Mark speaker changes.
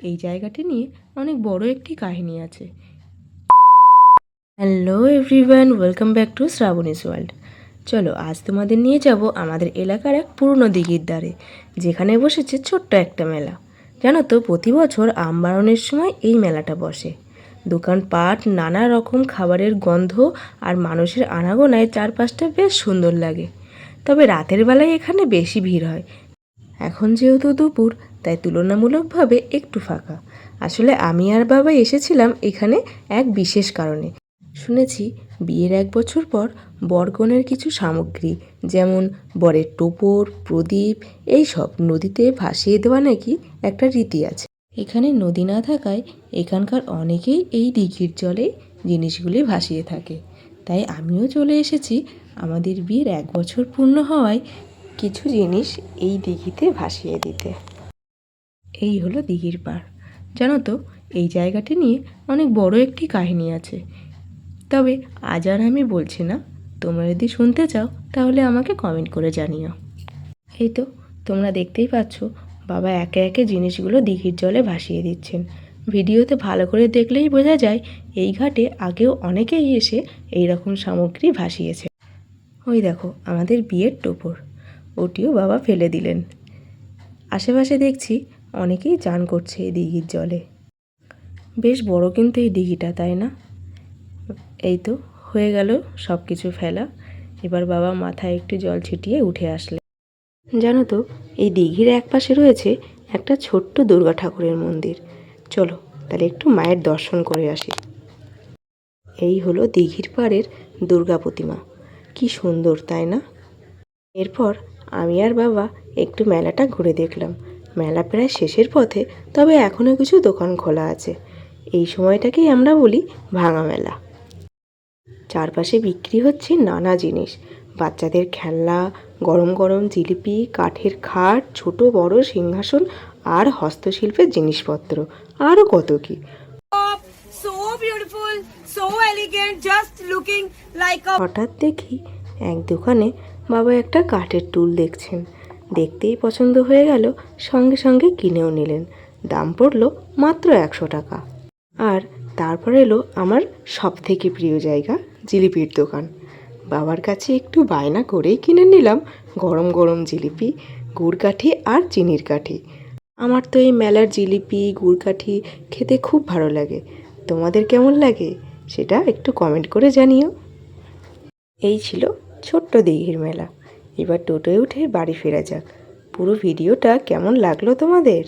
Speaker 1: এই জায়গাটি নিয়ে অনেক বড় একটি কাহিনী আছে। Hello everyone welcome back to Shrabani's world চলো, আজ তোমাদের নিয়ে যাব আমাদের এলাকার এক পুরনো দিঘির দ্বারে যেখানে বসেছে ছোট্ট একটা মেলা। জানো তো, প্রতি বছর আমবারণের সময় এই মেলাটা বসে। দোকানপাট, নানা রকম খাবারের গন্ধ আর মানুষের আনাগোনায় চারপাশটা বেশ সুন্দর লাগে। তবে রাতের বেলায় এখানে বেশি ভিড় হয়। এখন যেহেতু দুপুর তাই তুলনামূলকভাবে একটু ফাঁকা। আসলে আমি আর বাবা এসেছিলাম এখানে এক বিশেষ কারণে। শুনেছি, বিয়ের এক বছর পর বরকনের কিছু সামগ্রী, যেমন বরের টোপর, প্রদীপ, এই সব নদীতে ভাসিয়ে দেওয়া নাকি একটা রীতি আছে। এখানে নদী না থাকায় এখানকার অনেকেই এই দিঘির জলে জিনিসগুলি ভাসিয়ে থাকে। তাই আমিও চলে এসেছি। আমাদের বিয়ের এক বছর পূর্ণ হওয়ায় কিছু জিনিস এই দিঘিতে ভাসিয়ে দিতে। এই হলো দিঘির পাড় জানো তো, এই জায়গাটি নিয়ে অনেক বড় একটি কাহিনী আছে। তবে আজ আর আমি বলছি না। তোমরা যদি শুনতে চাও, তাহলে আমাকে কমেন্ট করে জানিও। এই তো, তোমরা দেখতেই পাচ্ছ, বাবা একে একে জিনিসগুলো দিঘির জলে ভাসিয়ে দিচ্ছেন। ভিডিওতে ভালো করে দেখলেই বোঝা যায়, এই ঘাটে আগেও অনেকেই এসে এই রকম সামগ্রী ভাসিয়েছে। ওই দেখো, আমাদের বিয়ের টোপর। ওটিও বাবা ফেলে দিলেন। আশেপাশে দেখছি অনেকেই চান করছে এই দিঘির জলে। বেশ বড় কিন্তু এই দিঘিটা, তাই না? এই তো, হয়ে গেল সব কিছু ফেলা। এবার বাবা মাথায় একটু জল ছিটিয়ে উঠে আসলে জানো তো, এই দিঘির এক পাশে রয়েছে একটা ছোট্ট দুর্গা ঠাকুরের মন্দির। চলো, তাহলে একটু মায়ের দর্শন করে আসি। এই হলো দিঘির পাড়ের দুর্গা প্রতিমা। কি সুন্দর, তাই না? এরপর আমি আর বাবা একটু মেলাটা ঘুরে দেখলাম। মেলা প্রায় শেষের পথে তবে এখনও কিছু দোকান খোলা আছে। এই সময়টাকেই আমরা বলি ভাঙা মেলা। চারপাশে বিক্রি হচ্ছে নানা জিনিস। বাচ্চাদের খেলনা গরম গরম জিলিপি কাঠের খাট ছোট বড় সিংহাসন আর হস্তশিল্পের জিনিসপত্র। আরও কত কি? হঠাৎ দেখি এক দোকানে বাবা একটা কাঠের টুল দেখছেন। দেখতেই পছন্দ হয়ে গেল, সঙ্গে সঙ্গে কিনেও নিলেন। দাম পড়ল মাত্র একশো টাকা। আর তারপর এলো আমার সব থেকে প্রিয় জায়গা, জিলিপির দোকান। বাবার কাছে একটু বায়না করেই কিনে নিলাম গরম গরম জিলিপি গুড়কাঠি আর চিনির কাঠি। আমার তো এই মেলার জিলিপি গুড়কাঠি খেতে খুব ভালো লাগে। তোমাদের কেমন লাগে সেটা একটু কমেন্ট করে জানিও। এই ছিল ছোট্ট দিঘির মেলা। এবার টোটোয় উঠে বাড়ি ফেরা যাক। পুরো ভিডিওটা কেমন লাগল তোমাদের?